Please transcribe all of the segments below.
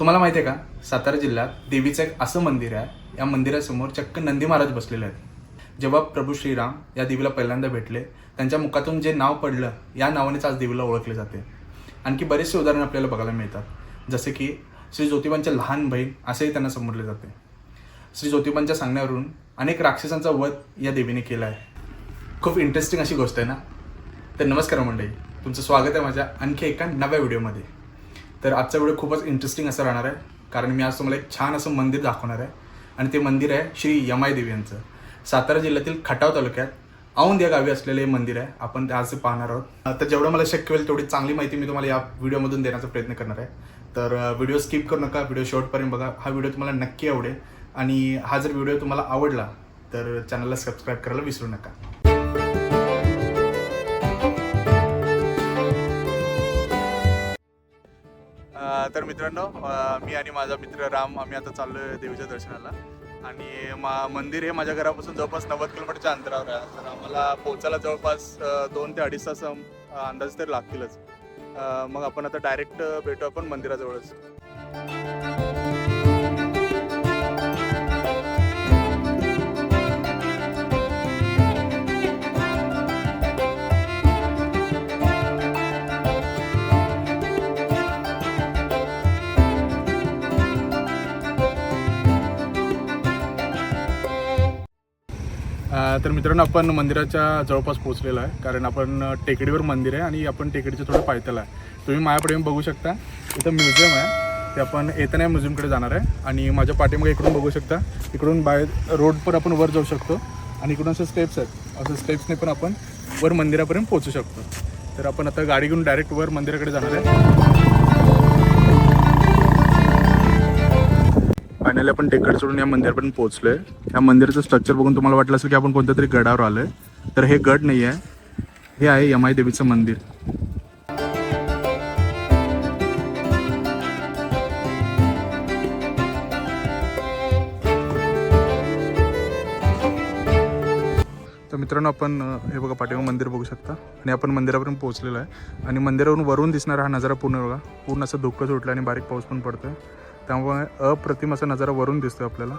तुम्हाला माहिती आहे का? सातारा जिल्ह्यात देवीचं एक असं मंदिर आहे. या मंदिरासमोर चक्क नंदी महाराज बसलेले आहेत. जेव्हा प्रभू श्रीराम या देवीला पहिल्यांदा भेटले त्यांच्या मुखातून जे नाव पडलं या नावानेच आज देवीला ओळखले जाते. आणखी बरेचसे उदाहरण आपल्याला बघायला मिळतात. जसे की श्री ज्योतिबांचे लहान बहीण असेही त्यांना संबोधले जाते. श्री ज्योतिबांच्या सांगण्यावरून अनेक राक्षसांचा वध या देवीने केला आहे. खूप इंटरेस्टिंग अशी गोष्ट आहे ना? तर नमस्कार मंडळी तुमचं स्वागत आहे माझ्या आणखी एका नव्या व्हिडिओमध्ये तर आजचा व्हिडिओ खूपच इंटरेस्टिंग असा राहणार आहे. कारण मी आज तुम्हाला एक छान असं मंदिर दाखवणार आहे. आणि ते मंदिर आहे श्री यमाई देवी यांचं. सातारा जिल्ह्यातील खटाव तालुक्यात औंध या गावी असलेले हे मंदिर आहे. आपण ते आज पाहणार आहोत. तर जेवढं मला शक्य होईल तेवढी चांगली माहिती मी तुम्हाला या व्हिडिओमधून देण्याचा प्रयत्न करणार आहे. तर व्हिडिओ स्किप करू नका. व्हिडिओ शॉर्टपर्यंत बघा. हा व्हिडिओ तुम्हाला नक्की आवडेल. आणि हा जर व्हिडिओ तुम्हाला आवडला तर चॅनलला सबस्क्राईब करायला विसरू नका. तर मित्रांनो मी आणि माझा मित्र राम आम्ही आता चाललोय देवीच्या दर्शनाला. आणि मा मंदिर हे माझ्या घरापासून जवळपास नव्वद किलोमीटरच्या अंतरावर आहे. तर आम्हाला पोचायला जवळपास दोन ते अडीच तास अंदाज तरी लागतीलच. मग आपण आता डायरेक्ट भेटू आपण मंदिराजवळच. तर मित्रांनो आपण मंदिराच्या जवळपास पोहोचलेलो आहे. कारण आपण टेकडीवर मंदिर आहे आणि आपण टेकडीचं थोडं पायथ्याला आहे. तुम्ही माझ्याकडे बघू शकता. इथं म्युझियम आहे. ते आपण येताना म्युझियमकडे जाणार आहे. आणि माझ्या पाठीमागे इकडून बघू शकता. इकडून बाहेर रोडवर आपण वर जाऊ शकतो. आणि इकडून असे स्टेप्स आहेत. असं स्टेप्सने पण आपण वर मंदिरापर्यंत पोहोचू शकतो. तर आपण आता गाडी घेऊन डायरेक्ट वर मंदिराकडे जाणार आहे. फायनली आपण टेकड सोडून या मंदिरापर्यंत पोहोचलोय. या मंदिराचं स्ट्रक्चर बघून तुम्हाला वाटलं असेल की आपण कोणत्या तरी गडावर आलोय. तर हे गड नाही आहे हे आहे यमाई देवीचं मंदिर. तर मित्रांनो आपण हे बघा पाठीमा मंदिर बघू शकता. आणि आपण मंदिरापर्यंत पोहोचलेलो आहे. आणि मंदिरावरून वरून दिसणारा हा नजारा पूर्ण बघा. पूर्ण असं धुकं सुटलं आणि बारीक पाऊस पण पडतोय. त्यामुळे अप्रतिम असा नजारा वरून दिसतोय आपल्याला.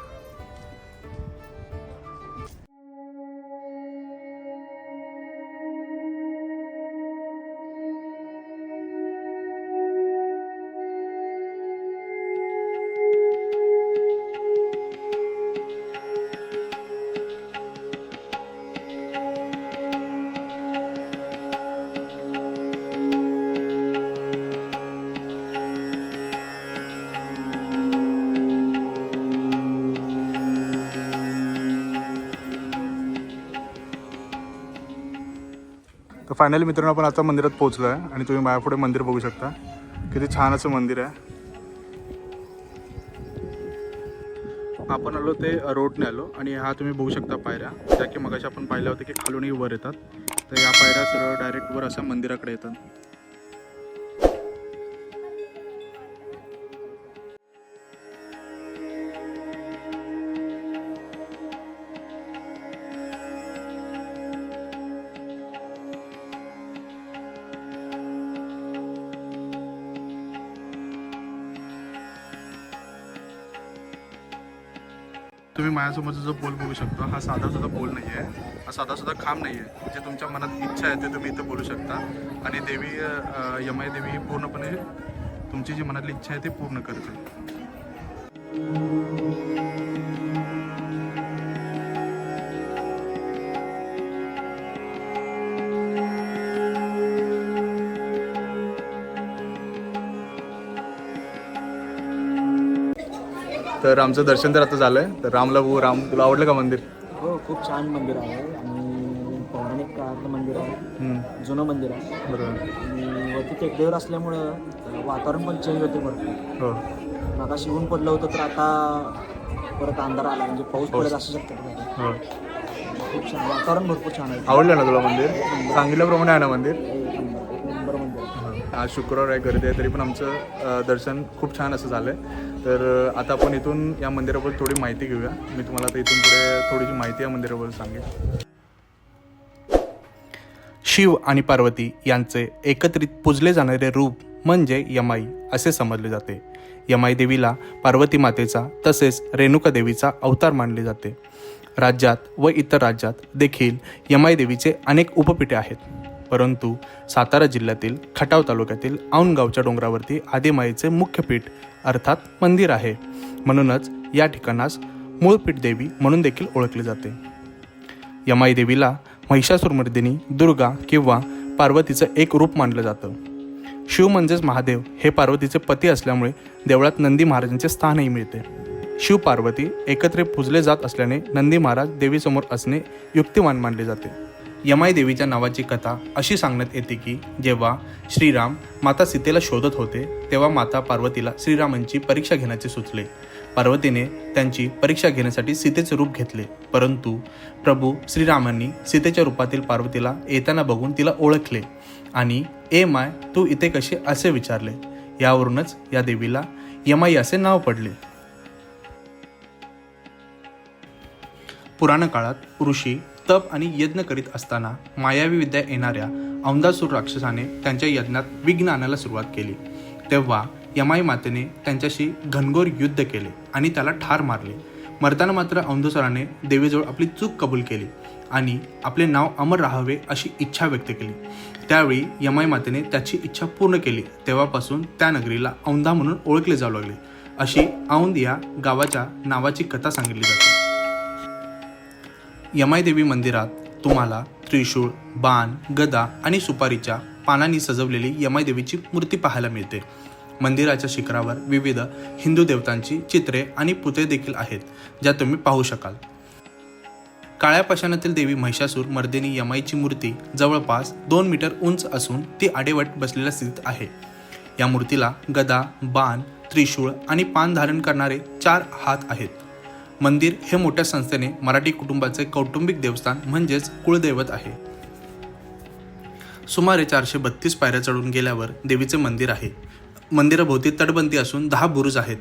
फायनली मित्रांनो आपण आता मंदिरात पोहोचलो आहे आणि तुम्ही माझ्यापुढे मंदिर बघू शकता. किती छान असं मंदिर आहे. आपण आलो ते रोडने आलो आणि हा तुम्ही बघू शकता पायऱ्या. ज्या की मगाशी आपण पाहिल्या होत्या की खालूनही वर येतात. तर या पायऱ्या सरळ डायरेक्ट वर अशा मंदिराकडे येतात. तुम्ही माझ्यासमोरचा जो पोल बघू शकता हा साधा सुद्धा पोल नाही आहे हा साधा सुद्धा खांब नाही आहे जे तुमच्या मनात इच्छा आहे ते तुम्ही इथं बोलू शकता. आणि देवी यमाई देवी ही पूर्णपणे तुमची जी मनातली इच्छा आहे ती पूर्ण करते. तर आमचं दर्शन तर आता झालंय. तर रामला भाऊ राम तुला आवडलं का मंदिर? हो खूप छान मंदिर आहे आणि पौराणिक काळातलं मंदिर आहे. जुनं मंदिर आहे. बरोबर. आणि वरती टेकडीवर असल्यामुळं वातावरण पण चेंज होते भरपूर. हो. मागा शिवून पडलं होतं तर आता परत अंधार आला म्हणजे पाऊस पडेल असू शकतं हो. खूप छान वातावरण भरपूर छान आहे. आवडलं ना तुला मंदिर? सांगितल्याप्रमाणे आहे ना मंदिर? एक नंबर. एक नंबर मंदिर. आहे. आज शुक्रवार आहे गर्दी आहे तरी पण आमचं अ, दर्शन खूप छान असं झालं आहे तर आता आपण इथून या मंदिराबद्दल थोडी माहिती घेऊया. मी तुम्हाला आता इथून पुढे थोडीशी माहिती या मंदिराबद्दल सांगेन. शिव आणि पार्वती यांचे एकत्रित पूजले जाणारे रूप म्हणजे यमाई असे समजले जाते. यमाई देवीला पार्वती मातेचा तसेच रेणुका देवीचा अवतार मानले जाते. राज्यात व इतर राज्यात देखील यमाई देवीचे अनेक उपपीठे आहेत. परंतु सातारा जिल्ह्यातील खटाव तालुक्यातील औंध गावच्या डोंगरावरती आदिमाईचे मुख्य पीठ अर्थात मंदिर आहे. म्हणूनच या ठिकाणास मूळपीठ देवी म्हणून देखील ओळखले जाते. यमाई देवीला महिषासुरमर्दिनी दुर्गा किंवा पार्वतीचं एक रूप मानलं जातं. शिव म्हणजेच महादेव हे पार्वतीचे पती असल्यामुळे देवळात नंदी महाराजांचे स्थानही मिळते. शिव पार्वती एकत्र पूजले जात असल्याने नंदी महाराज देवीसमोर असणे युक्तिवान मानले जाते. यमाई देवीच्या नावाची कथा अशी सांगण्यात येते की जेव्हा श्रीराम माता सीतेला शोधत होते तेव्हा माता पार्वतीला श्रीरामांची परीक्षा घेण्याचे सुचले. पार्वतीने त्यांची परीक्षा घेण्यासाठी सीतेचे रूप घेतले. परंतु प्रभू श्रीरामांनी सीतेच्या रूपातील पार्वतीला येताना बघून तिला ओळखले आणि ए माय तू इथे कशी असे विचारले? यावरूनच या देवीला यमाई असे नाव पडले. पुराण काळात ऋषी तप आणि यज्ञ करीत असताना मायावी विद्या येणाऱ्या औंदासूर राक्षसाने त्यांच्या यज्ञात विघ्न आणायला सुरुवात केली. तेव्हा यमाई मातेने त्यांच्याशी घनघोर युद्ध केले आणि त्याला ठार मारले. मरताना मात्र औंधसराने देवीजवळ आपली चूक कबूल केली आणि आपले नाव अमर राहावे अशी इच्छा व्यक्त केली. त्यावेळी यमाई मातेने त्याची इच्छा पूर्ण केली. तेव्हापासून त्या नगरीला औंधा म्हणून ओळखले जाऊ लागले. अशी औंध या गावाच्या नावाची कथा सांगितली जाते. यमाईदेवी मंदिरात तुम्हाला त्रिशूळ बाण गदा आणि सुपारीच्या पानांनी सजवलेली यमाईदेवीची मूर्ती पाहायला मिळते. मंदिराच्या शिखरावर विविध हिंदू देवतांची चित्रे आणि पुतळे देखील आहेत ज्या तुम्ही पाहू शकाल. काळ्या पाषाणातील देवी महिषासूर मर्दिनी यमाईची मूर्ती जवळपास दोन मीटर उंच असून ती आडेवट बसलेल्या स्थितीत आहे. या मूर्तीला गदा बाण त्रिशूळ आणि पान धारण करणारे चार हात आहेत. मंदिर हे मोठ्या संस्थेने मराठी कुटुंबाचे कौटुंबिक देवस्थान म्हणजेच कुळदैवत आहे. सुमारे चारशे बत्तीस पायऱ्या चढून गेल्यावर देवीचे मंदिर आहे. मंदिराभोवती तटबंदी असून दहा बुरुज आहेत.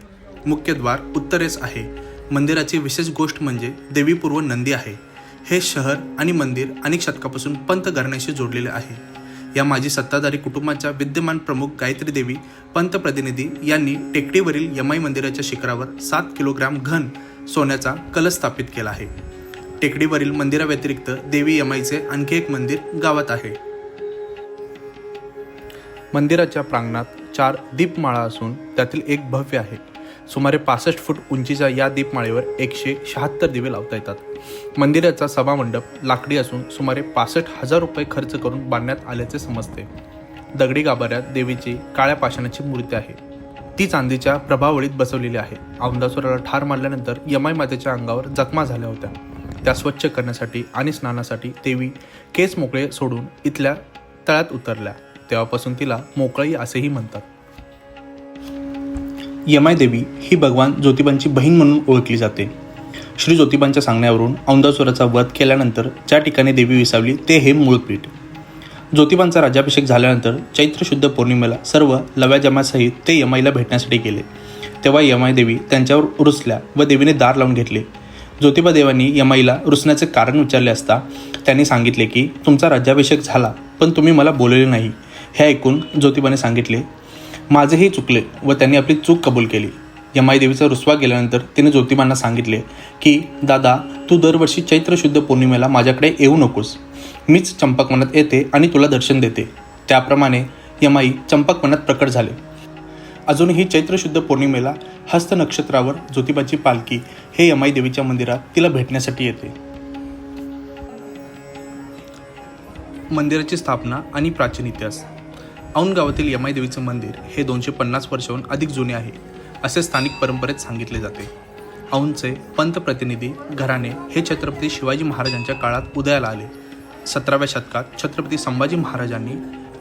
मुख्य द्वार उत्तरेस आहे. मंदिराची विशेष गोष्ट म्हणजे देवीपूर्व नंदी आहे. हे शहर आणि मंदिर अनेक शतकापासून पंत घराण्याशी जोडलेले आहे. या माजी सत्ताधारी कुटुंबाच्या विद्यमान प्रमुख गायत्री देवी पंतप्रतिनिधी यांनी टेकडीवरील यमाई मंदिराच्या शिखरावर सात किलोग्राम घन सोन्याचा कलश स्थापित केला आहे. टेकडीवरील मंदिराव्यतिरिक्त देवी यमाईचे आणखी एक मंदिर गावात आहे. मंदिराच्या प्रांगणात चार दीपमाळा असून त्यातील एक भव्य आहे. सुमारे पासष्ट फूट उंचीच्या या दीपमाळेवर एकशे शहात्तर दिवे लावता येतात. मंदिराचा सभामंडप लाकडी असून सुमारे पासष्ट हजार रुपये खर्च करून बांधण्यात आल्याचे समजते. दगडी गाभाऱ्यात देवीची काळ्या पाषाणाची मूर्ती आहे. ती चांदीच्या प्रभावळीत बसवलेली आहे. औंदासुराला ठार मारल्यानंतर यमाई मातेच्या अंगावर जखमा झाल्या होत्या. त्या स्वच्छ करण्यासाठी आणि स्नानासाठी देवी केस मोकळे सोडून इथल्या तळ्यात उतरल्या. तेव्हापासून तिला मोकळी असेही म्हणतात. यमाई देवी ही भगवान ज्योतिबांची बहीण म्हणून ओळखली जाते. श्री ज्योतिबांच्या सांगण्यावरून औंदासुराचा वध केल्यानंतर ज्या ठिकाणी देवी विसावली ते हे मूळपीठ. ज्योतिबांचा राज्याभिषेक झाल्यानंतर चैत्र शुद्ध पौर्णिमेला सर्व लव्या जमासहित ते यमाईला भेटण्यासाठी गेले. तेव्हा यमाई देवी त्यांच्यावर रुसल्या व देवीने दार लावून घेतले. ज्योतिबा देवांनी यमाईला रुसण्याचे कारण विचारले असता त्यांनी सांगितले की तुमचा राज्याभिषेक झाला पण तुम्ही मला बोलले नाही. हे ऐकून ज्योतिबाने सांगितले माझेही चुकले व त्यांनी आपली चूक कबूल केली. यमाई देवीचा रुसवा गेल्यानंतर तिने ज्योतिबांना सांगितले की दादा तू दरवर्षी चैत्र शुद्ध पौर्णिमेला माझ्याकडे येऊ नकोस. मीच चंपकवनात येते आणि तुला दर्शन देते. त्याप्रमाणे यमाई चंपकवनात प्रकट झाले. अजूनही चैत्र शुद्ध पौर्णिमेला हस्त नक्षत्रावर ज्योतिबाची पालखी हे यमाई देवीच्या मंदिरात तिला भेटण्यासाठी येते. मंदिराची स्थापना आणि प्राचीन इतिहास. औंध गावातील यमाई देवीचं मंदिर हे दोनशे पन्नास वर्षाहून अधिक जुने आहे. असे स्थानिक परंपरेत सांगितले जाते. औंधचे पंत प्रतिनिधी घराणे हे छत्रपती शिवाजी महाराजांच्या काळात उदयाला आले. सतराव्या शतकात छत्रपती संभाजी महाराजांनी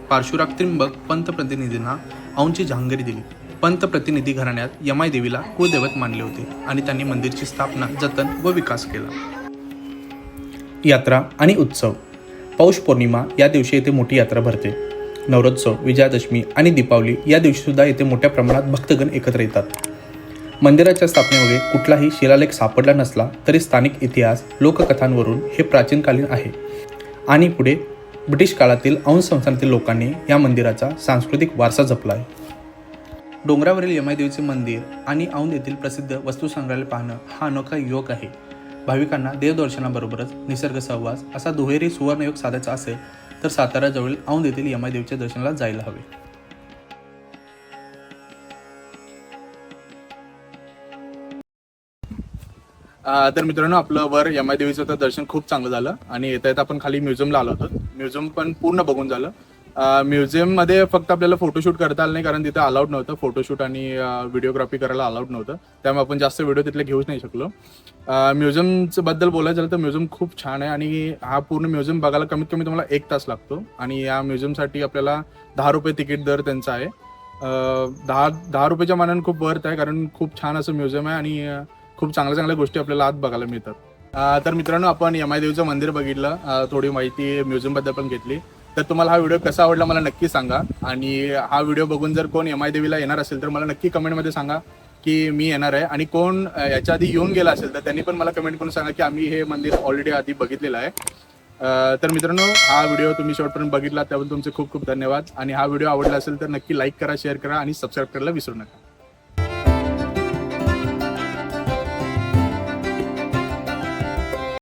पार्श्वराग त्रिंबक पंत प्रतिनिधींना औंधची जहांगीर दिली. पंत प्रतिनिधी घराण्यात यमाई देवीला कुळदैवत मानले होते आणि त्यांनी मंदिरची स्थापना जतन व विकास केला. यात्रा आणि उत्सव. पौष पौर्णिमा या दिवशी येथे मोठी यात्रा भरते. नवरोत्सव विजयादशमी आणि दीपावली या दिवशीसुद्धा येथे मोठ्या प्रमाणात भक्तगण एकत्र येतात. मंदिराच्या स्थापनेमध्ये कुठलाही शिलालेख सापडला नसला तरी स्थानिक इतिहास लोककथांवरून हे प्राचीनकालीन आहे. आणि पुढे ब्रिटिश काळातील औंध संस्थानातील लोकांनी या मंदिराचा सांस्कृतिक वारसा जपला आहे डोंगरावरील यमाईदेवीचे मंदिर आणि औंध येथील प्रसिद्ध वस्तुसंग्रहालय पाहणं हा अनोखा योग आहे. भाविकांना देवदर्शनाबरोबरच निसर्ग सहवास असा दुहेरी सुवर्णयोग साधायचा असेल तर साताराजवळील औंध येथील यमादेवीच्या दर्शनाला जायला हवे. तर मित्रांनो आपलं वर यमादेवीचं तर दर्शन खूप चांगलं झालं आणि येता येता आपण खाली म्युझियमला आलो होतो म्युझियम पण पूर्ण बघून झालं. म्युझियममध्ये फक्त आपल्याला फोटोशूट करता आलं नाही कारण तिथं अलाउड नव्हतं. फोटोशूट आणि व्हिडिओग्राफी करायला अलाउड नव्हतं. त्यामुळे आपण जास्त व्हिडिओ तिथले घेऊच नाही शकलो. म्युझियमचं बद्दल बोलायचं झालं तर म्युझियम खूप छान आहे आणि हा पूर्ण म्युझियम बघायला कमीत कमी तुम्हाला एक तास लागतो. आणि या म्युझियमसाठी आपल्याला दहा रुपये तिकीट दर त्यांचा आहे. दहा दहा रुपयाच्या मानाने खूप वर्थ आहे कारण खूप छान असं म्युझियम आहे आणि खूप चांगल्या चांगल्या गोष्टी आपल्याला आत बघायला मिळतात. तर मित्रांनो आपण यमाई देवीचं मंदिर बघितलं. थोडी माहिती म्युझियमबद्दल पण घेतली. तर तुम्हाला हा व्हिडिओ कसा आवडला मला नक्की सांगा. आणि हा व्हिडिओ बघून जर कोण एम आय देवीला येणार असेल तर मला नक्की कमेंटमध्ये सांगा की मी येणार आहे. आणि कोण याच्या आधी येऊन गेला असेल तर त्यांनी पण मला कमेंट करून सांगा की आम्ही हे मंदिर ऑलरेडी आधी बघितलेलं आहे. तर मित्रांनो हा व्हिडिओ तुम्ही शेवटपर्यंत बघितला त्याबद्दल तुमचे खूप खूप धन्यवाद. आणि हा व्हिडिओ आवडला असेल तर नक्की लाईक करा शेअर करा आणि सबस्क्राईब करायला विसरू नका.